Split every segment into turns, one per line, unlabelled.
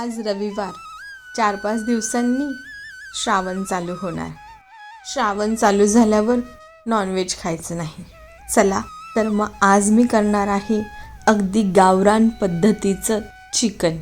आज रविवार. चार पाच दिवसांनी श्रावण चालू होणार. श्रावण चालू झाल्यावर नॉनव्हेज खायचं नाही. चला तर मग आज मी करणार आहे अगदी गावरान पद्धतीचं चिकन.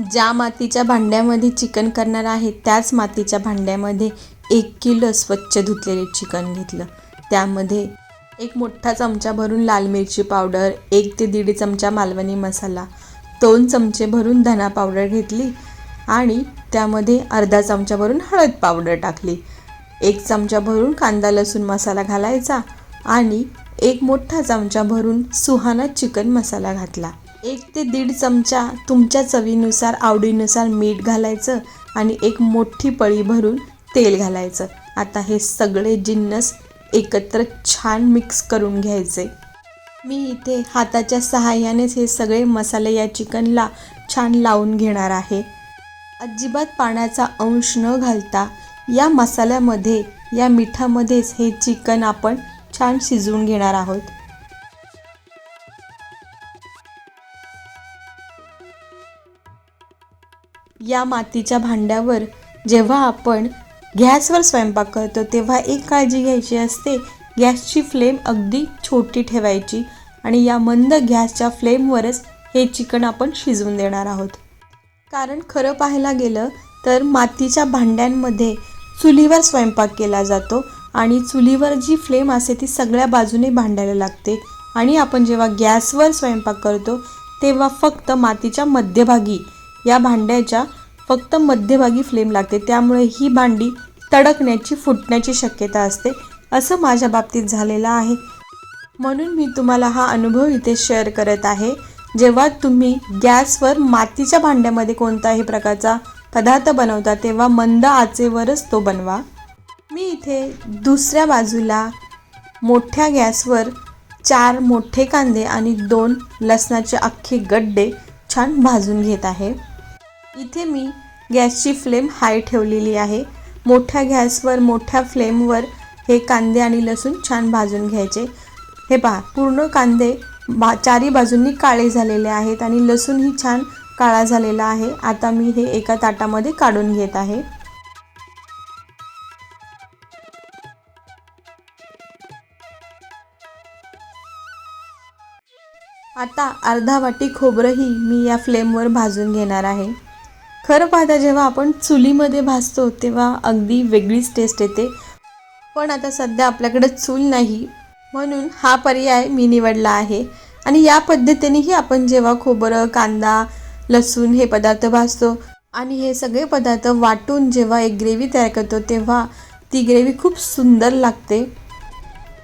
ज्या मातीच्या भांड्यामध्ये चिकन करणार आहे त्याच मातीच्या भांड्यामध्ये एक किलो स्वच्छ धुतलेले चिकन घेतलं. त्यामध्ये एक मोठा चमचा भरून लाल मिरची पावडर एक ते दीड चमचा मालवणी मसाला दोन चमचे भरून धना पावडर घेतली आणि त्यामध्ये अर्धा चमचा भरून हळद पावडर टाकली. एक चमचा भरून कांदा लसूण मसाला घालायचा आणि एक मोठा चमचा भरून सुहाना चिकन मसाला घातला. एक ते दीड चमचा तुमच्या चवीनुसार आवडीनुसार मीठ घालायचं आणि एक मोठी पळी भरून तेल घालायचं. आता हे सगळे जिन्नस एकत्र छान मिक्स करून घ्यायचे. मी इथे हाताच्या सहाय्यानेच हे सगळे मसाले या चिकनला छान लावून घेणार आहे. अजिबात पाण्याचा अंश न घालता या मसाल्यामध्ये या मिठामध्येच हे चिकन आपण छान शिजवून घेणार आहोत. या मातीच्या भांड्यावर जेव्हा आपण गॅसवर स्वयंपाक करतो तेव्हा एक काळजी घ्यायची असते गॅसची फ्लेम अगदी छोटी ठेवायची आणि या मंद गॅसच्या फ्लेमवरच हे चिकन आपण शिजवून देणार आहोत. कारण खरं पाहायला गेलं तर मातीच्या भांड्यांमध्ये चुलीवर स्वयंपाक केला जातो आणि चुलीवर जी फ्लेम असते ती सगळ्या बाजूने भांडायला लागते आणि आपण जेव्हा गॅसवर स्वयंपाक करतो तेव्हा फक्त मातीच्या मध्यभागी या भांड्याच्या फक्त मध्यभागी फ्लेम लागते. त्यामुळे ही भांडी तडकण्याची फुटण्याची शक्यता असते. असं माझ्या बाबतीत झालेलं आहे. म्हणून मी तुम्हाला हा अनुभव इथे शेअर करत आहे. जेव्हा तुम्ही गॅसवर मातीच्या भांड्यामध्ये कोणताही प्रकारचा पदार्थ बनवता तेव्हा मंद आचेवरच तो बनवा. मी इथे दुसऱ्या बाजूला मोठ्या गॅसवर चार मोठे कांदे आणि दोन लसणाचे अख्खे गड्डे छान भाजून घेत आहे. इथे मी गॅसची फ्लेम हाय ठेवलेली आहे. मोठ्या गॅसवर मोठ्या फ्लेमवर हे कांदे आणि लसूण छान भाजून घ्यायचे. हे पहा पूर्ण कांदे बा चारी बाजूंनी काळे झालेले आहेत आणि लसूणही छान काळा झालेला आहे. आता मी हे एका ताटामध्ये काढून घेत आहे. आता अर्धा वाटी खोबरंही मी या फ्लेमवर भाजून घेणार आहे. खरं पाहता जेव्हा आपण चुलीमध्ये भाजतो तेव्हा अगदी वेगळीच टेस्ट येते. पण आता सध्या आपल्याकडे चूल नाही म्हणून हा पर्याय मी निवडला आहे. आणि या पद्धतीनेही आपण जेव्हा खोबरं कांदा लसूण हे पदार्थ भाजतो आणि हे सगळे पदार्थ वाटून जेव्हा एक ग्रेव्ही तयार करतो तेव्हा ती ग्रेव्ही खूप सुंदर लागते.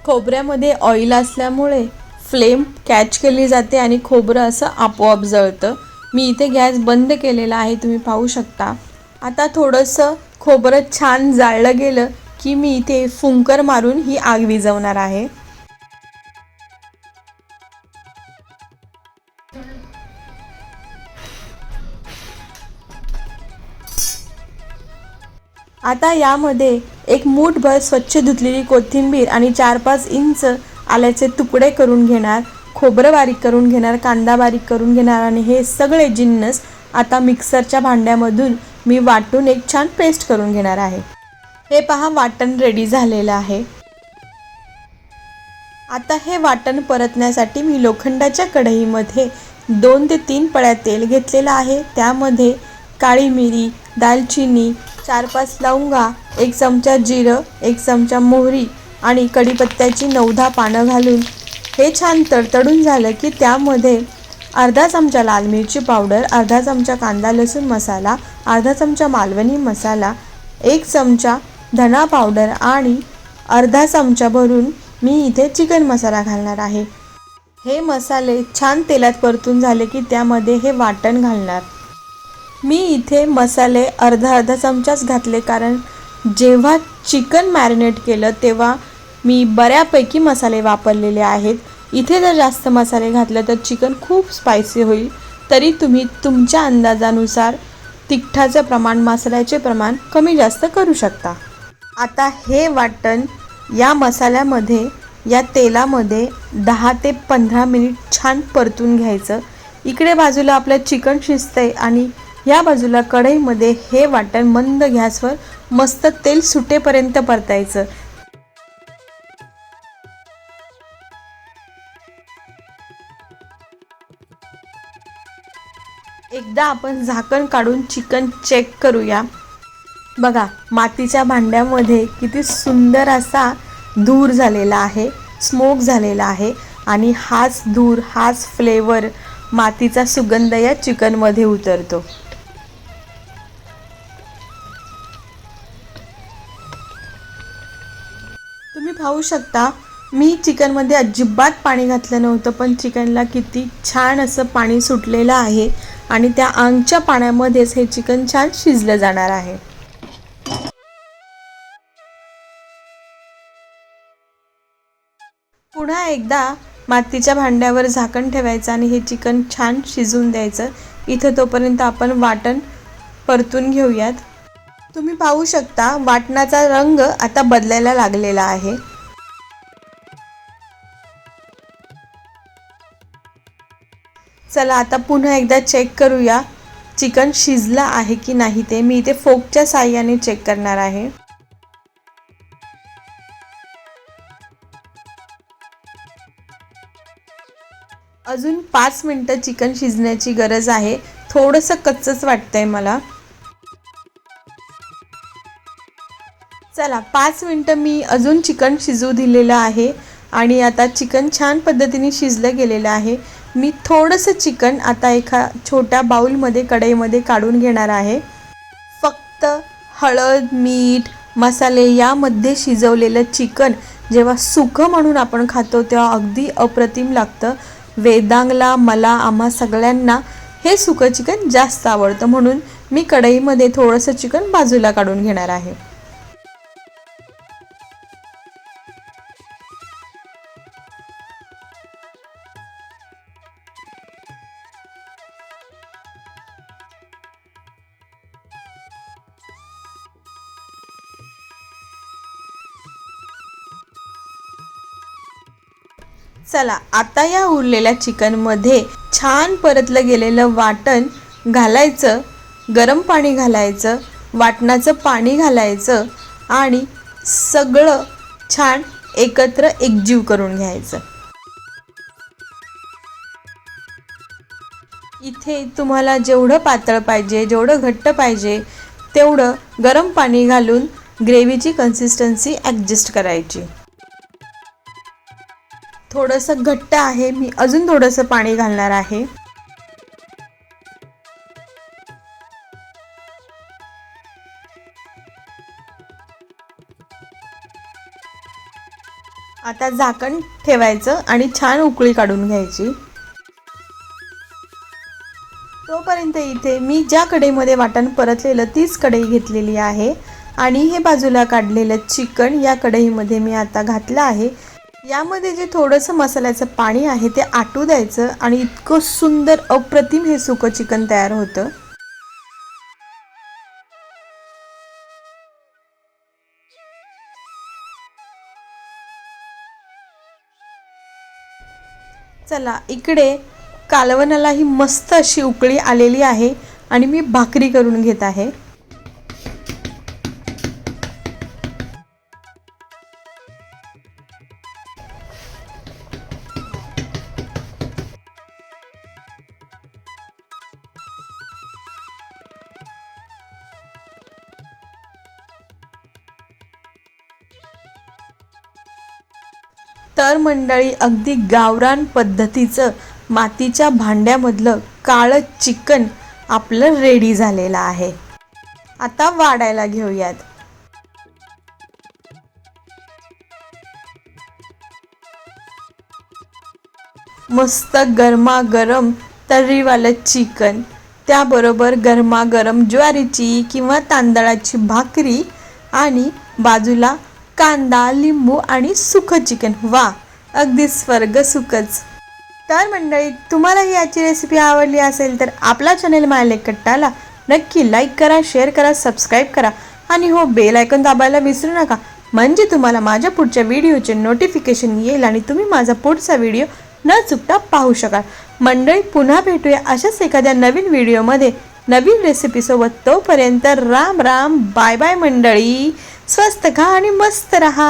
खोबऱ्यामध्ये ऑइल असल्यामुळे फ्लेम कॅच केली जाते आणि खोबरं असं आपोआप जळतं. मी इथे गॅस बंद केलेला आहे तुम्ही पाहू शकता. आता थोडंसं खोबरं छान जाळलं गेलं की मी इथे फुंकर मारून ही आग विझवणार आहे. आता यामध्ये एक मूठभर स्वच्छ धुतलेली कोथिंबीर आणि चार पाच इंच आल्याचे तुकडे करून घेणार. खोबरं बारीक करून घेणार कांदा बारीक करून घेणार आणि हे सगळे जिन्नस आता मिक्सरच्या भांड्यामधून मी वाटून एक छान पेस्ट करून घेणार आहे. हे पहा वाटण रेडी झालेलं आहे. आता हे वाटण परतण्यासाठी मी लोखंडाच्या कढईमध्ये दोन ते तीन पळ्या तेल घेतलेलं आहे. त्यामध्ये काळी मिरी दालचिनी चार पाच लवंगा एक चमचा जिरं एक चमचा मोहरी आणि कढीपत्त्याची नवधा पानं घालून हे छान तडतडून झालं की त्यामध्ये अर्धा चमचा लाल मिरची पावडर अर्धा चमचा कांदा लसूण मसाला अर्धा चमचा मालवणी मसाला एक चमचा धना पावडर आणि अर्धा चमचा भरून मी इथे चिकन मसाला घालणार आहे. हे मसाले छान तेलात परतून झाले की त्यामध्ये हे वाटण घालणार. मी इथे मसाले अर्धा अर्धा चमचाच घातले कारण जेव्हा चिकन मॅरिनेट केलं तेव्हा मी बऱ्यापैकी मसाले वापरलेले आहेत. इथे जर जास्त मसाले घातले तर चिकन खूप स्पायसी होईल. तरी तुम्ही तुमच्या अंदाजानुसार तिखटाचं प्रमाण मसाल्याचे प्रमाण कमी जास्त करू शकता. आता हे वाटण या मसाल्यामध्ये या तेलामध्ये दहा ते पंधरा मिनिट छान परतून घ्यायचं. इकडे बाजूला आपलं चिकन शिजतंय आणि या बाजूला कढईमध्ये हे वाटण मंद गॅसवर मस्त तेल सुटेपर्यंत परतायचं. एकदा आपण झाकण काढून चिकन चेक करूया. बघा मातीच्या भांड्यामध्ये किती सुंदर असा धूर झालेला आहे स्मोक झालेला आहे आणि हाच धूर हाच फ्लेवर मातीचा सुगंध या चिकनमध्ये उतरतो. तुम्ही पाहू शकता मी चिकनमध्ये अजिबात पाणी घातलं नव्हतं पण चिकनला किती छान असं पाणी सुटलेलं आहे. आणि त्या अंगच्या पाण्यामध्येच हे चिकन छान शिजलं जाणार आहे. पुन्हा एकदा मातीच्या भांड्यावर झाकण ठेवायचं आणि हे चिकन छान शिजून द्यायचं. इथं तोपर्यंत आपण वाटण परतून घेऊयात. तुम्ही पाहू शकता वाटणाचा रंग आता बदलायला लागलेला आहे. चला आता पुन्हा एकदा चेक करूया चिकन शिजलं आहे की नाही ते. मी इथे फोकच्या साह्याने चेक करणार आहे. अजून पाच मिनटं चिकन शिजण्याची गरज आहे. थोडंसं कच्चंच वाटतंय मला. चला पाच मिनटं मी अजून चिकन शिजू दिलेलं आहे. आणि आता चिकन छान पद्धतीने शिजलं गेलेलं आहे. मी थोडंसं चिकन आता एका छोट्या बाऊलमध्ये कढईमध्ये काढून घेणार आहे. फक्त हळद मीठ मसाले यामध्ये शिजवलेलं चिकन जेव्हा सुकं म्हणून आपण खातो तेव्हा अगदी अप्रतिम लागतं. वेदांगला मला आम्हा सगळ्यांना हे सुकं चिकन जास्त आवडतं म्हणून मी कढईमध्ये थोडंसं चिकन बाजूला काढून घेणार आहे. चला आता या उरलेल्या चिकनमध्ये छान परतलं गेलेलं वाटण घालायचं गरम पाणी घालायचं वाटणाचं पाणी घालायचं आणि सगळं छान एकत्र एकजीव करून घ्यायचं. इथे तुम्हाला जेवढं पातळ पाहिजे जेवढं घट्ट पाहिजे तेवढं गरम पाणी घालून ग्रेव्हीची कन्सिस्टन्सी ॲडजस्ट करायची. थोडंसं घट्ट आहे. मी अजून थोडंसं पाणी घालणार आहे. आता झाकण ठेवायचं आणि छान उकळी काढून घ्यायची. तोपर्यंत इथे मी ज्या कढईमध्ये वाटण परतलेलं तीच कढई घेतलेली आहे. आणि हे बाजूला काढलेलं चिकन या कढईमध्ये मी आता घातलं आहे. यामध्ये जे थोडंसं मसाल्याचं पाणी आहे ते आटू द्यायचं आणि इतकं सुंदर अप्रतिम हे सुकं चिकन तयार होतं. चला इकडे कालवणाला ही मस्त अशी उकळी आलेली आहे आणि मी भाकरी करून घेत आहे. तर मंडळी अगदी गावरान पद्धतीचं मातीच्या भांड्यामधलं काळं चिकन आपलं रेडी झालेलं आहे. आता वाढायला घेऊयात. मस्त गरमागरम तर्रीवालं चिकन त्याबरोबर गरमागरम ज्वारीची किंवा तांदळाची भाकरी आणि बाजूला कांदा लिंबू आणि सुखं चिकन. वा अगदी स्वर्ग सुखच. तर मंडळी तुम्हाला ही आजची रेसिपी आवडली असेल तर आपला चॅनेल मायले कट्टाला नक्की लाईक करा शेअर करा सबस्क्राईब करा आणि हो बेल आयकॉन दाबायला विसरू नका. म्हणजे तुम्हाला माझ्या पुढच्या व्हिडिओचे नोटिफिकेशन येईल आणि तुम्ही माझा पुढचा व्हिडिओ न चुकता पाहू शकाल. मंडळी पुन्हा भेटूया अशाच एखाद्या नवीन व्हिडिओमध्ये नवीन रेसिपीसोबत तोपर्यंत राम राम बाय बाय मंडळी. स्वस्त खा आणि मस्त रहा.